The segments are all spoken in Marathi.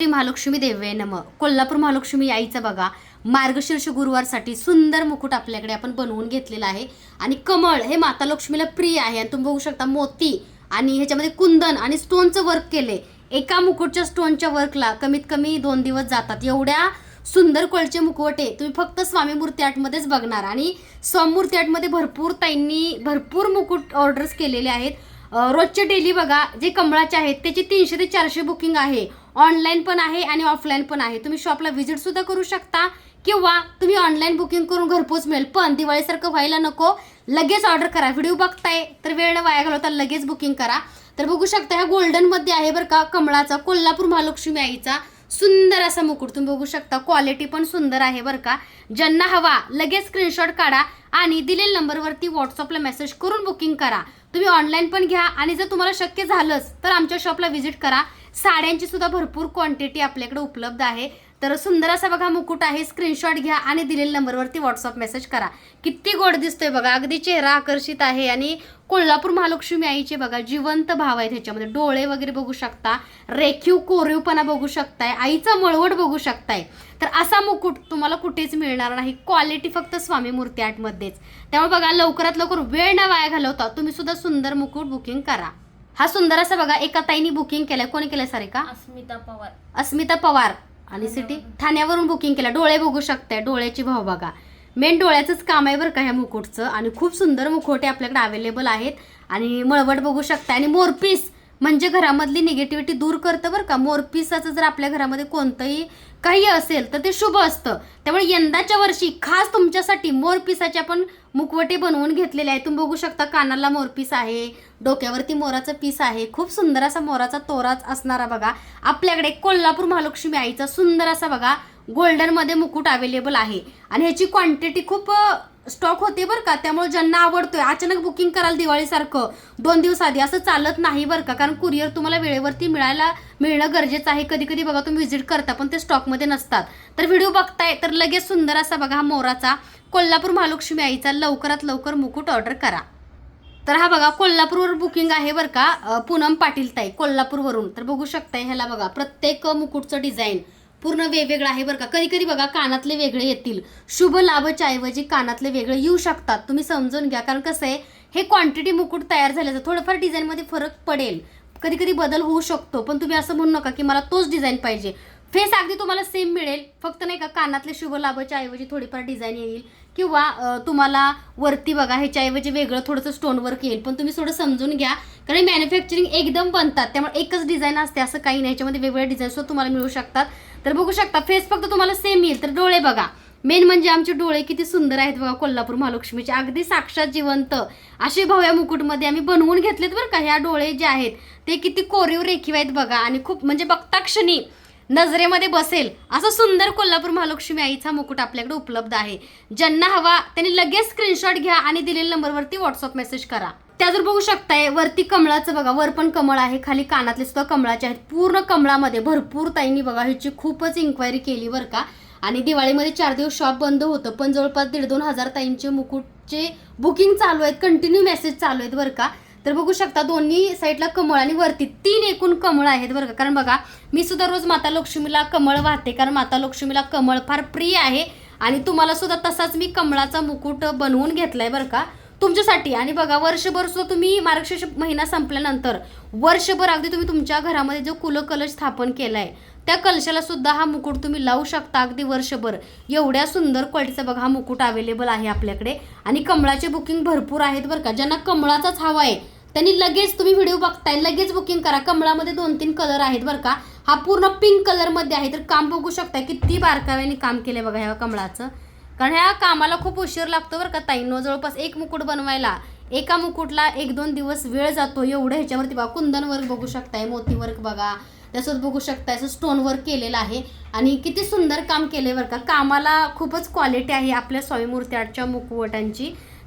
श्री महालक्ष्मी देवे नम. कोल्हापूर महालक्ष्मी आईचं बघा. मार्गशीर्ष गुरुवारसाठी सुंदर मुकुट आपल्याकडे आपण बनवून घेतलेला आहे. आणि कमळ हे माता लक्ष्मीला प्रिय आहे. आणि तुम्ही बघू शकता मोती आणि ह्याच्यामध्ये कुंदन आणि स्टोनचं वर्क केले एका मुकुटच्या स्टोनच्या वर्कला कमीत कमी दोन दिवस जातात. एवढ्या सुंदर कोळचे मुखवटे तुम्ही फक्त स्वामी मूर्ती आर्टमध्येच बघणार. आणि स्वामी मूर्ती आर्टमध्ये भरपूर ताईंनी भरपूर मुकुट ऑर्डर्स केलेले आहेत. रोजचे डेली बघा. जे कमळाचे आहेत त्याची तीनशे ते चारशे बुकिंग आहे. ऑनलाईन पण आहे आणि ऑफलाईन पण आहे. तुम्ही शॉपला व्हिजिटसुद्धा करू शकता किंवा तुम्ही ऑनलाईन बुकिंग करून घरपोच मिळेल. पण दिवाळीसारखं व्हायला नको. लगेच ऑर्डर करा. व्हिडिओ बघताय तर वेळ न वाया घालवता लगेच बुकिंग करा. तर बघू शकता ह्या गोल्डनमध्ये आहे बरं का कमळाचा कोल्हापूर महालक्ष्मी आईचा सुंदर असा मुकुट. तुम्ही बघू शकता क्वालिटी पण सुंदर आहे बरं का. ज्यांना हवा लगेच स्क्रीनशॉट काढा आणि दिलेल्या नंबरवरती व्हॉट्सअपला मेसेज करून बुकिंग करा. तुम्ही ऑनलाईन पण घ्या आणि जर तुम्हाला शक्य झालंच तर आमच्या शॉपला व्हिजिट करा. साड्यांची सुद्धा भरपूर क्वांटिटी आपल्याकडे उपलब्ध आहे. तर सुंदर असा बघा मुकुट आहे स्क्रीनशॉट घ्या आणि दिलेल्या नंबरवरती व्हॉट्सअप मेसेज करा. किती गोड दिसतोय बघा अगदी चेहरा आकर्षित आहे आणि कोल्हापूर महालक्ष्मी आईचे बघा जिवंत भाव आहेत ह्याच्यामध्ये. डोळे वगैरे बघू शकता रेखीव कोरीवपणा बघू शकताय आईचा मळवट बघू शकताय. तर असा मुकुट तुम्हाला कुठेच मिळणार नाही. क्वालिटी फक्त स्वामी मूर्ती आर्टमध्येच. त्यामुळे बघा लवकरात लवकर वेळ न वाया घालवता तुम्ही सुद्धा सुंदर मुकुट बुकिंग करा. हा सुंदर असा बघा एका ताईनी बुकिंग केलाय. कोणी केलंय सारे का? अस्मिता पवार. अस्मिता पवार आणि सिटी ठाण्यावरून बुकिंग केलं डोळे बघू शकताय डोळ्याची भाव बघा. मेन डोळ्याचंच काम आहे बरं का ह्या मुकुटचं. आणि खूप सुंदर मुखवटे आपल्याकडे अवेलेबल आहेत. आणि मळवट बघू शकताय. आणि मोरपीस म्हणजे घरामधली निगेटिव्हिटी दूर करतं बरं का. मोरपिसाचं जर आपल्या घरामध्ये कोणतंही काही असेल तर ते शुभ असतं. त्यामुळे यंदाच्या वर्षी खास तुमच्यासाठी मोरपिसाचे आपण मुखवटे बनवून घेतलेले आहे. तुम्ही बघू शकता कानाला मोरपीस आहे डोक्यावरती मोराचं पीस आहे. खूप सुंदर असा मोराचा तोराच असणारा बघा. आपल्याकडे कोल्हापूर महालक्ष्मी आईचा सुंदर असा बघा गोल्डनमध्ये मुकुट अवेलेबल आहे. आणि ह्याची क्वांटिटी खूप स्टॉक होते बरं का त्यामुळे ज्यांना आवडतोय अचानक बुकिंग कराल दिवाळीसारखं दोन दिवस आधी असं चालत नाही बरं का. कारण कुरिअर तुम्हाला वेळेवरती मिळायला मिळणं गरजेचं आहे. कधी कधी बघा तुम्ही व्हिजिट करता पण ते स्टॉकमध्ये नसतात. तर व्हिडिओ बघताय तर लगेच सुंदर असा बघा हा मोराचा कोल्हापूर महालक्ष्मी आईचा लवकरात लवकर मुकुट ऑर्डर करा. तर हा बघा कोल्हापूरवर बुकिंग आहे बरं का पूनम पाटील ताई कोल्हापूरवरून. तर बघू शकताय ह्याला बघा प्रत्येक मुकुटचं डिझाईन पूर्ण वेगवेगळं आहे बरं का. कधी कधी बघा कानातले वेगळे येतील. शुभ लाभच्या ऐवजी कानातले वेगळे येऊ शकतात. तुम्ही समजून घ्या. कारण कसं आहे हे क्वांटिटी मुकुट तयार झाल्याचं थोडंफार डिझाईनमध्ये फरक पडेल. कधी कधी बदल होऊ शकतो. पण तुम्ही असं म्हणू नका की मला तोच डिझाईन पाहिजे. फेस अगदी तुम्हाला सेम मिळेल. फक्त नाही का कानातले शुभ लाभाच्या ऐवजी थोडीफार डिझाईन येईल. किंवा तुम्हाला वरती बघा ह्याच्याऐवजी वेगळं थोडंसं स्टोन वर्क येईल. पण तुम्ही थोडं समजून घ्या. कारण मॅन्युफॅक्चरिंग एकदम बनतात. त्यामुळे एकच डिझाईन असते असं काही नाही. ह्याच्यामध्ये वेगवेगळ्या डिझाईनसुद्धा तुम्हाला मिळू शकतात. तर बघू शकता फेस फक्त तुम्हाला सेम येईल. तर डोळे बघा. मेन म्हणजे आमचे डोळे किती सुंदर आहेत बघा कोल्हापूर महालक्ष्मीचे. अगदी साक्षात जिवंत. असे भव्या मुकुटमध्ये आम्ही बनवून घेतलेत बरं का ह्या डोळे जे आहेत. ते किती कोरीव रेखीव आहेत बघा. आणि खूप म्हणजे बघता क्षणी नजरेमध्ये बसेल. असं सुंदर कोल्हापूर महालक्ष्मी आईचा मुकुट आपल्याकडे उपलब्ध आहे. ज्यांना हवा त्यांनी लगेच स्क्रीनशॉट घ्या आणि दिलेल्या नंबरवरती व्हॉट्सअप मेसेज करा. त्या जर बघू शकताय वरती कमळाचं बघा वर पण कमळ आहे खाली कानातले सुद्धा कमळाचे आहेत. पूर्ण कमळामध्ये भरपूर ताईंनी बघा ह्याची खूपच इन्क्वायरी केली बरं का. आणि दिवाळीमध्ये चार दिवस शॉप बंद होतं पण जवळपास दीड दोन हजार ताईंचे मुकुटचे बुकिंग चालू आहेत कंटिन्यू मेसेज चालू आहेत बरं का. तर बघू शकता दोन्ही साईडला कमळ आणि वरती तीन एकूण कमळ आहेत बरं का. कारण बघा मी सुद्धा रोज माता लक्ष्मीला कमळ वाहते. कारण माता लक्ष्मीला कमळ फार प्रिय आहे. आणि तुम्हाला सुद्धा तसाच मी कमळाचा मुकुट बनवून घेतलाय बरं का. तुमच्यासाठी. आणि बघा वर्षभर सुद्धा तुम्ही मार्गशीर्ष महिना संपल्यानंतर वर्षभर अगदी तुम्ही तुमच्या घरामध्ये जो कुलकलश स्थापन केलाय त्या कलशाला सुद्धा हा मुकुट तुम्ही लावू शकता अगदी वर्षभर. एवढ्या सुंदर क्वालिटीचा बघा हा मुकुट अवेलेबल आहे आपल्याकडे. आणि कमळाचे बुकिंग भरपूर आहेत बरं का. ज्यांना कमळाचाच हवा आहे त्यांनी लगेच तुम्ही व्हिडिओ बघताय लगेच बुकिंग करा. कमळामध्ये दोन तीन कलर आहेत बरं का. हा पूर्ण पिंक कलरमध्ये आहे. तर काम बघू शकताय किती बारकाव्याने काम केले बघा ह्या कमळाचं. कारण ह्या कामाला खूप उशीर लागतो बरं का ताईंनो जवळपास एक मुकुट बनवायला एका मुकुटला एक दोन दिवस वेळ जातो एवढं ह्याच्यावरती बघा. कुंदन वर्क बघू शकताय मोती वर्क बघा. त्यासोबत बघू शकताय असं स्टोन वर्क केलेलं आहे. आणि किती सुंदर काम केले बरं का. कामाला खूपच क्वालिटी आहे आपल्या स्वामी मूर्ती आर्टच्या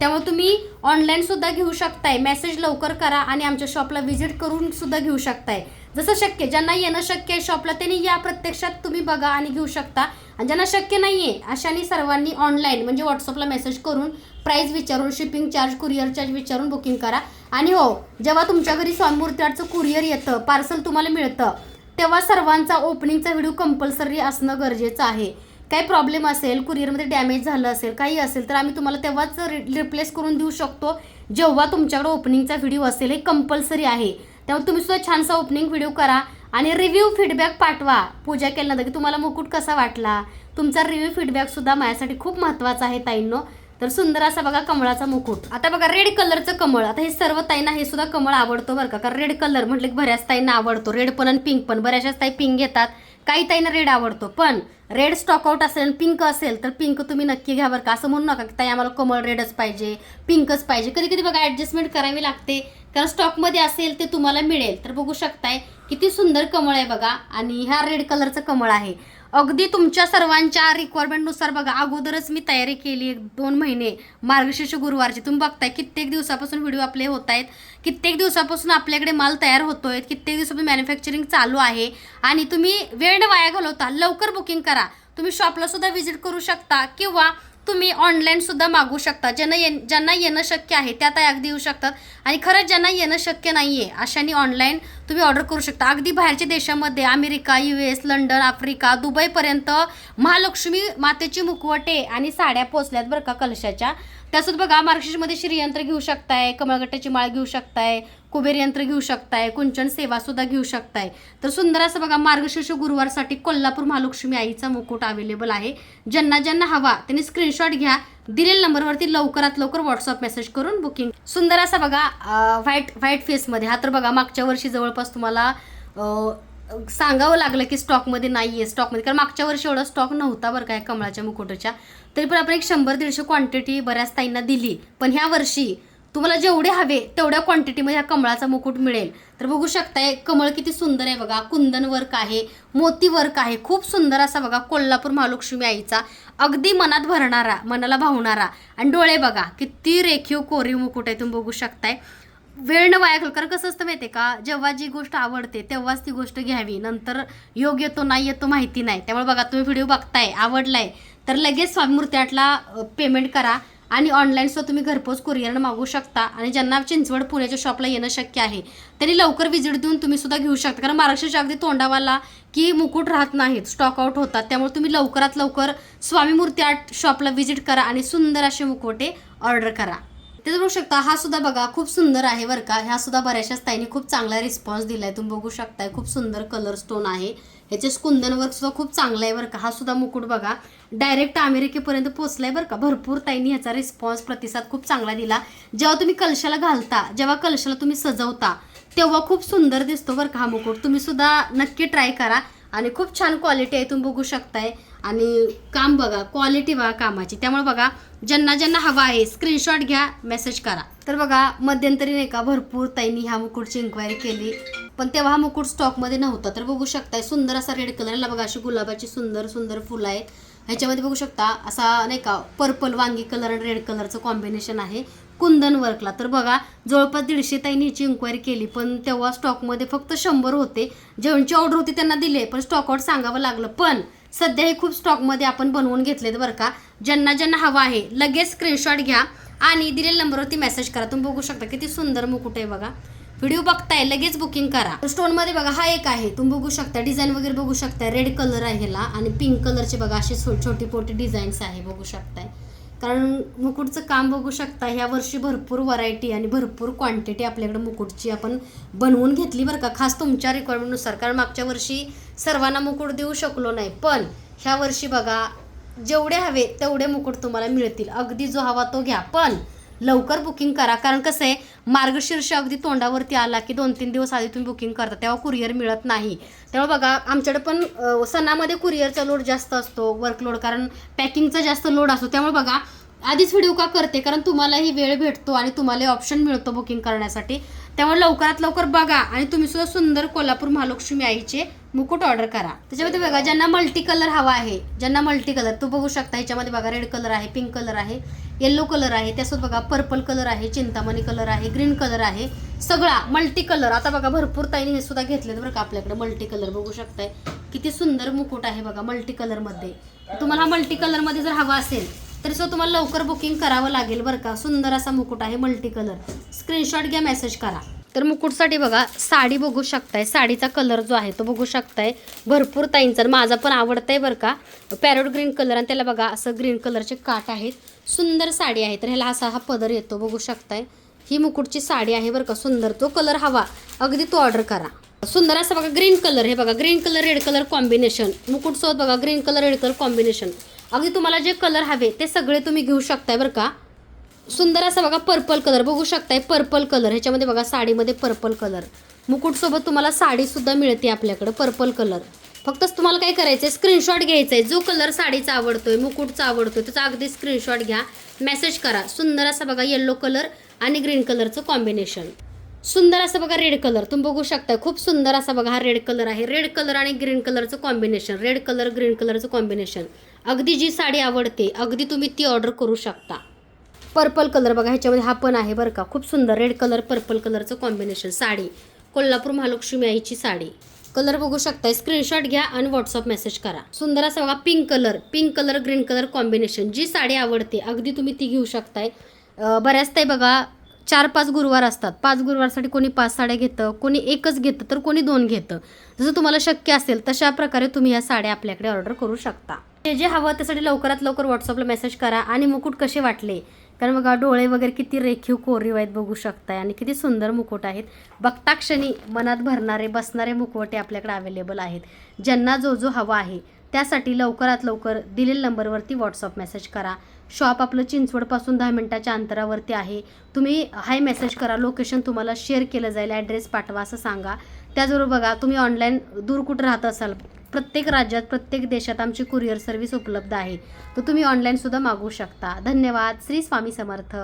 त्यामुळे तुम्ही ऑनलाईन सुद्धा घेऊ शकताय. मेसेज लवकर करा आणि आमच्या शॉपला व्हिजिट करून सुद्धा घेऊ शकताय. जसं शक्य ज्यांना येणं शक्य आहे शॉपला त्यांनी या प्रत्यक्षात तुम्ही बघा आणि घेऊ शकता. आणि ज्यांना शक्य नाही आहे अशाने सर्वांनी ऑनलाईन म्हणजे व्हॉट्सअपला मेसेज करून प्राईस विचारून शिपिंग चार्ज कुरिअर चार्ज विचारून बुकिंग करा. आणि हो जेव्हा तुमच्या घरी स्वामी कुरिअर येतं पार्सल तुम्हाला मिळतं तेव्हा सर्वांचा ओपनिंगचा व्हिडिओ कंपल्सरी असणं गरजेचं आहे. काही प्रॉब्लेम असेल कुरिअरमध्ये डॅमेज झालं असेल काही असेल तर आम्ही तुम्हाला तेव्हाच रिप्लेस करून देऊ शकतो. जेव्हा तुमच्याकडे ओपनिंगचा व्हिडिओ असेल हे कंपल्सरी आहे. त्यामुळे तुम्ही सुद्धा छानसा ओपनिंग व्हिडिओ करा आणि रिव्ह्यू फीडबॅक पाठवा. पूजा केल्यानंतर की तुम्हाला मुकुट कसा वाटला? तुमचा रिव्ह्यू फीडबॅकसुद्धा माझ्यासाठी खूप महत्त्वाचा आहे ताईंनो. तर सुंदर असा बघा कमळाचा मुकुट. आता बघा रेड कलरचं कमळ. आता हे सर्व ताईंना हे सुद्धा कमळ आवडतो बरं का? कारण रेड कलर म्हटलं की बऱ्याच ताईंना आवडतो. रेड पण आणि पिंक पण. बऱ्याचशाच ताई पिंक घेतात. काही ताईंना रेड आवडतो पण रेड स्टॉक आउट असेल पिंक असेल तर पिंक तुम्ही नक्की घ्या बरं का. असं म्हणू नका की ताई आम्हाला कमळ रेडच पाहिजे पिंकच पाहिजे. कधी कधी बघा ॲडजस्टमेंट करावी लागते. कारण स्टॉकमध्ये असेल ते तुम्हाला मिळेल. तर बघू शकताय किती सुंदर कमळ आहे बघा. आणि ह्या रेड कलरचं कमळ आहे. अगदी तुमच्या सर्वांच्या रिक्वायरमेंटनुसार बघा अगोदरच मी तयारी केली एक दोन महिने मार्गशीर्ष गुरुवारची तुम्ही बघताय कित्येक दिवसापासून व्हिडिओ आपले होत आहेत कित्येक दिवसापासून आपल्याकडे माल तयार होतोय कित्येक दिवसापासून मॅन्युफॅक्चरिंग चालू आहे आणि तुम्ही वेळ वाया घालवता लवकर बुकिंग करा. तुम्ही शॉपला सुद्धा व्हिजिट करू शकता किंवा तुम्ही ऑनलाईन सुद्धा मागू शकता. ज्यांना ये ज्यांना येणं शक्य आहे त्या ताई अगदी येऊ शकतात आणि खरंच ज्यांना येणं शक्य नाही आहे अशांनी ऑनलाईन तुम्ही ऑर्डर करू शकता. अगदी बाहेरच्या देशामध्ये America U S London Africa दुबईपर्यंत Mahalakshmi मातेची मुखवटे आणि साड्या पोचल्यात बरं का कलशाच्या. त्यासोबत बघा मार्गशीर्षमध्ये श्रीयंत्र घेऊ शकताय कमळगट्ट्याची माळ घेऊ शकताय कुबेर यंत्र घेऊ शकताय कुंचन सेवा सुद्धा घेऊ शकताय. तर सुंदर असं बघा मार्गशीर्ष गुरुवारसाठी कोल्हापूर महालक्ष्मी आईचा मुकुट अवेलेबल आहे. ज्यांना ज्यांना हवा त्यांनी स्क्रीनशॉट घ्या. दिलेल्या नंबरवरती लवकरात लवकर व्हॉट्सअप मेसेज करून बुकिंग सुंदर असा बघा व्हाईट व्हाईट फेसमध्ये हा तर बघा मागच्या वर्षी जवळपास तुम्हाला सांगावं लागलं की स्टॉकमध्ये नाही आहे स्टॉकमध्ये कारण मागच्या वर्षी एवढा स्टॉक नव्हता बरं काय कमळाच्या मुकुटाच्या. तरी पण आपण एक शंभर दीडशे क्वांटिटी बऱ्याच ताईंना दिली. पण ह्या वर्षी तुम्हाला जेवढे हवे तेवढ्या क्वांटिटीमध्ये हा कमळाचा मुकुट मिळेल. तर बघू शकताय कमळ किती सुंदर आहे बघा. कुंदन वर्क आहे मोती वर्क आहे. खूप सुंदर असा बघा कोल्हापूर महालक्ष्मी आईचा अगदी मनात भरणारा मनाला भावणारा. आणि डोळे बघा किती रेखीव कोरीव मुकुट आहे तुम्ही बघू शकताय. वेळ न वाया कारण कसं असतं माहिती आहे का जेव्हा जी गोष्ट आवडते तेव्हाच ती गोष्ट घ्यावी. नंतर योग येतो नाही येतो माहिती नाही. त्यामुळे बघा तुम्ही व्हिडिओ बघताय आवडलाय तर लगेच स्वामी मूर्ती पेमेंट करा. आणि ऑनलाईन सुद्धा तुम्ही घरपोच कुरिअरनं मागू शकता. आणि ज्यांना चिंचवड पुण्याच्या शॉपला येणं शक्य आहे त्यांनी लवकर विजिट देऊन तुम्ही सुद्धा घेऊ शकता. कारण महाराष्ट्राच्या अगदी तोंडावाला की मुकुट राहत नाहीत स्टॉक आउट होतात. त्यामुळे तुम्ही लवकरात लवकर स्वामी मूर्ती आर्ट शॉपला व्हिजिट करा आणि सुंदर असे मुखवटे ऑर्डर करा. ते बघू शकता. हा सुद्धा बघा खूप सुंदर आहे बरं का. ह्या सुद्धा बऱ्याचशाच ताईंनी खूप चांगला रिस्पॉन्स दिला आहे तुम्ही बघू शकताय खूप सुंदर कलर स्टोन आहे. ह्याचे स्कुंदन वर्क सुद्धा खूप चांगलं आहे बरं का. हा सुद्धा मुकुट बघा. डायरेक्ट अमेरिकेपर्यंत पोहोचलाय बरं का. भरपूर ताईंनी ह्याचा रिस्पॉन्स प्रतिसाद खूप चांगला दिला. जेव्हा तुम्ही कलशाला घालता जेव्हा कलशाला तुम्ही सजवता तेव्हा खूप सुंदर दिसतो बरं का हा मुकुट. तुम्ही सुद्धा नक्की ट्राय करा. आणि खूप छान क्वालिटी आहे तुम्ही बघू शकताय. आणि काम बघा क्वालिटी बघा कामाची. त्यामुळे बघा ज्यांना ज्यांना हवा आहे स्क्रीनशॉट घ्या मेसेज करा. तर बघा मध्यंतरी नाही का भरपूर ताईंनी ह्या मुकुटची इन्क्वायरी केली. पण तेव्हा हा मुकुट स्टॉकमध्ये नव्हता. तर बघू शकताय सुंदर असा रेड कलरला बघा अशी गुलाबाची सुंदर सुंदर फुलं आहेत. ह्याच्यामध्ये बघू शकता असा नाही का पर्पल वांगी कलर आणि रेड कलरचं कॉम्बिनेशन आहे. कुंदन वर्कला तर बघा जवळपास दीडशे ताईंनी ह्याची इन्क्वायरी केली पण तेव्हा स्टॉकमध्ये फक्त शंभर होते. जेवणची ऑर्डर होती त्यांना दिले पण स्टॉकआउट सांगावं लागलं. पण सध्या हे खूप स्टॉकमध्ये आपण बनवून घेतलेत बरं का. ज्यांना ज्यांना हवा आहे लगेच स्क्रीनशॉट घ्या आणि दिलेल्या नंबरवरती मेसेज करा. तुम्ही बघू शकता किती सुंदर मुकुट आहे बघा. व्हिडिओ बघताय लगेच बुकिंग करा. स्टोनमध्ये बघा हा एक आहे. तुम्ही बघू शकता डिझाईन वगैरे बघू शकता. रेड कलर आहे ह्याला आणि पिंक कलरचे बघा असे छो- छोटी मोठी डिझाईन्स आहे बघू शकताय. कारण मुकुटचं काम बघू शकता ह्या वर्षी भरपूर व्हरायटी आणि भरपूर क्वांटिटी आपल्याकडे मुकुटची आपण बनवून घेतली बरं का. खास तुमच्या रिक्वायरमेंटनुसार कारण मागच्या वर्षी सर्वांना मुकुट देऊ शकलो नाही. पण ह्या वर्षी बघा जेवढे हवे तेवढे मुकुट तुम्हाला मिळतील. अगदी जो हवा तो घ्या. पण लवकर बुकिंग करा. कारण कसं आहे मार्गशीर्ष अगदी तोंडावरती आला की दोन तीन दिवस आधी तुम्ही बुकिंग करता तेव्हा कुरिअर मिळत नाही. त्यामुळे बघा आमच्याकडे पण सणामध्ये कुरिअरचा लोड जास्त असतो वर्कलोड कारण पॅकिंगचा जास्त लोड असतो. त्यामुळे बघा आधीच व्हिडिओ का करते? कारण तुम्हालाही वेळ भेटतो आणि तुम्हाला ऑप्शन मिळतो बुकिंग करण्यासाठी. त्यामुळे लवकरात लवकर बघा. आणि तुम्ही सुद्धा सुंदर कोल्हापूर महालक्ष्मी आईचे मुकुट ऑर्डर करा. त्याच्यामध्ये बघा ज्यांना मल्टी कलर हवा आहे ज्यांना मल्टी कलर तू बघू शकता ह्याच्यामध्ये बघा रेड कलर आहे पिंक कलर आहे येल्लो कलर आहे त्यासोबत बघा पर्पल कलर आहे चिंतामणी कलर आहे ग्रीन कलर आहे सगळा मल्टी कलर आता बघा भरपूर ताईने हे सुद्धा घेतलेत बरं का आपल्याकडे मल्टी कलर बघू शकताय. किती सुंदर मुकुट आहे बघा मल्टी कलरमध्ये तुम्हाला हा मल्टी कलरमध्ये जर हवा असेल तर सो तुम्हाला लवकर बुकिंग करावं लागेल बरं का. सुंदर असा मुकुट आहे मल्टी कलर स्क्रीनशॉट घ्या मेसेज करा. तर मुकुटसाठी बघा साडी बघू शकताय. साडीचा कलर जो आहे तो बघू शकताय. भरपूर ताईंचा माझा पण आवडतंय बरं का. पॅरोट ग्रीन कलर आणि त्याला बघा असं ग्रीन कलरचे काट आहेत. सुंदर साडी आहे. तर ह्याला असा हा पदर येतो बघू शकताय. ही मुकुटची साडी आहे बरं का सुंदर. तो कलर हवा. अगदी तो ऑर्डर करा. सुंदर असं बघा ग्रीन कलर हे बघा green colour red colour combination मुकुटसोबत बघा green colour red colour combination अगदी तुम्हाला जे कलर हवे ते सगळे तुम्ही घेऊ शकताय बरं का. सुंदर असा बघा पर्पल कलर बघू शकताय पर्पल कलर ह्याच्यामध्ये बघा साडीमध्ये पर्पल कलर मुकुटसोबत तुम्हाला साडीसुद्धा मिळते आपल्याकडं पर्पल कलर फक्त तुम्हाला काय करायचं आहे स्क्रीनशॉट घ्यायचा आहे जो कलर साडीचा आवडतोय मुकुटचा आवडतोय त्याचा अगदी स्क्रीनशॉट घ्या. मेसेज करा. सुंदर असा बघा येल्लो कलर आणि ग्रीन कलरचं कॉम्बिनेशन सुंदर असं बघा रेड कलर तुम्ही बघू शकता खूप सुंदर असा बघा हा रेड कलर आहे. रेड कलर आणि ग्रीन कलरचं कॉम्बिनेशन रेड कलर ग्रीन कलरचं कॉम्बिनेशन अगदी जी साडी आवडते अगदी तुम्ही ती ऑर्डर करू शकता. पर्पल कलर बघा ह्याच्यामध्ये हा पण आहे बरं का. खूप सुंदर रेड कलर पर्पल कलरचं कॉम्बिनेशन साडी. कोल्हापूर महालक्ष्मी आईची साडी. कलर बघू शकताय. स्क्रीनशॉट घ्या आणि व्हॉट्सअप मेसेज करा. सुंदर असा बघा pink colour pink colour green colour combination जी साडी आवडते अगदी तुम्ही ती घेऊ शकताय. बऱ्याच ताई बघा चार पाच गुरुवार असतात. पाच गुरुवारसाठी कोणी पाच साड्या घेतं कोणी एकच घेतं तर कोणी दोन घेतं. जसं तुम्हाला शक्य असेल तशा प्रकारे तुम्ही ह्या साड्या आपल्याकडे ऑर्डर करू शकता. जे जे हवं त्यासाठी लवकरात लवकर व्हॉट्सअपला मेसेज करा. आणि मुकुट कसे वाटले? कारण बघा डोळे वगैरे किती रेखीव कोरीव आहेत बघू शकताय. आणि किती सुंदर मुकुट आहेत. बघता क्षणी मनात भरणारे बसणारे मुखवटे आपल्याकडे अवेलेबल आहेत. ज्यांना जो जो हवा आहे त्यासाठी लवकरात लवकर दिलेल्या नंबरवरती व्हॉट्सअप मेसेज करा. शॉप आपलं चिंचवडपासून दहा मिनटाच्या अंतरावरती आहे. तुम्ही हाय मेसेज करा. लोकेशन तुम्हाला शेअर केलं जाईल. ॲड्रेस पाठवा असं सांगा. त्याचबरोबर बघा तुम्ही ऑनलाईन दूर कुठं राहत असाल प्रत्येक राज्यात प्रत्येक देशात आमची कुरिअर सर्व्हिस उपलब्ध आहे. तर तुम्ही ऑनलाईनसुद्धा मागवू शकता. धन्यवाद. श्री स्वामी समर्थ.